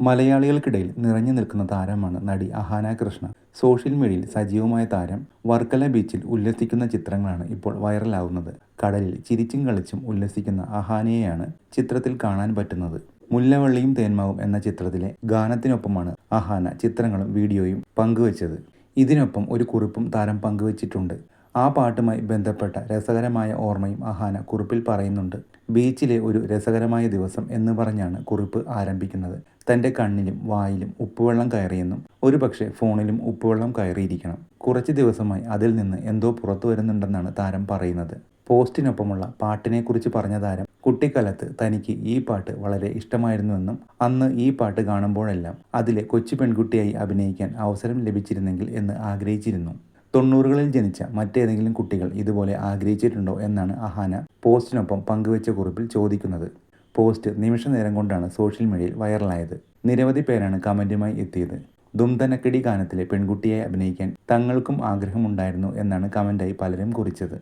മലയാളികൾക്കിടയിൽ നിറഞ്ഞു നിൽക്കുന്ന താരമാണ് നടി അഹാന കൃഷ്ണ. സോഷ്യൽ മീഡിയയിൽ സജീവമായ താരം വർക്കല ബീച്ചിൽ ഉല്ലസിക്കുന്ന ചിത്രങ്ങളാണ് ഇപ്പോൾ വൈറലാകുന്നത് കടലിൽ ചിരിച്ചും കളിച്ചും ഉല്ലസിക്കുന്ന അഹാനയെയാണ് ചിത്രത്തിൽ കാണാൻ പറ്റുന്നത്. മുല്ലവള്ളിയും തേന്മാവും എന്ന ചിത്രത്തിലെ ഗാനത്തിനൊപ്പമാണ് അഹാന ചിത്രങ്ങളും വീഡിയോയും പങ്കുവച്ചത്. ഇതിനൊപ്പം ഒരു കുറിപ്പും താരം പങ്കുവച്ചിട്ടുണ്ട്. ആ പാട്ടുമായി ബന്ധപ്പെട്ട രസകരമായ ഓർമ്മയും അഹാന കുറിപ്പിൽ പറയുന്നുണ്ട്. ബീച്ചിലെ ഒരു രസകരമായ ദിവസം എന്ന് പറഞ്ഞാണ് കുറിപ്പ് ആരംഭിക്കുന്നത്. തന്റെ കണ്ണിലും വായിലും ഉപ്പുവെള്ളം കയറിയെന്നും ഒരുപക്ഷെ ഫോണിലും ഉപ്പുവെള്ളം കയറിയിരിക്കണം. കുറച്ച് ദിവസമായി അതിൽ നിന്ന് എന്തോ പുറത്തു വരുന്നുണ്ടെന്നാണ് താരം പറയുന്നത്. പോസ്റ്റിനൊപ്പമുള്ള പാട്ടിനെക്കുറിച്ച് പറഞ്ഞ താരം കുട്ടിക്കാലത്ത് തനിക്ക് ഈ പാട്ട് വളരെ ഇഷ്ടമായിരുന്നുവെന്നും അന്ന് ഈ പാട്ട് കാണുമ്പോഴെല്ലാം അതിലെ കൊച്ചു പെൺകുട്ടിയായി അഭിനയിക്കാൻ അവസരം ലഭിച്ചിരുന്നെങ്കിൽ എന്ന് ആഗ്രഹിച്ചിരുന്നു. തൊണ്ണൂറുകളിൽ ജനിച്ച മറ്റേതെങ്കിലും കുട്ടികൾ ഇതുപോലെ ആഗ്രഹിച്ചിട്ടുണ്ടോ എന്നാണ് അഹാന പോസ്റ്റിനൊപ്പം പങ്കുവച്ച കുറിപ്പിൽ ചോദിക്കുന്നത്. പോസ്റ്റ് നിമിഷ നേരം കൊണ്ടാണ് സോഷ്യൽ മീഡിയയിൽ വൈറലായത്. നിരവധി പേരാണ് കമന്റുമായി എത്തിയത്. ദുംതനക്കടി ഗാനത്തിലെ പെൺകുട്ടിയെ അഭിനയിക്കാൻ തങ്ങൾക്കും ആഗ്രഹമുണ്ടായിരുന്നു എന്നാണ് കമന്റായി പലരും കുറിച്ചത്.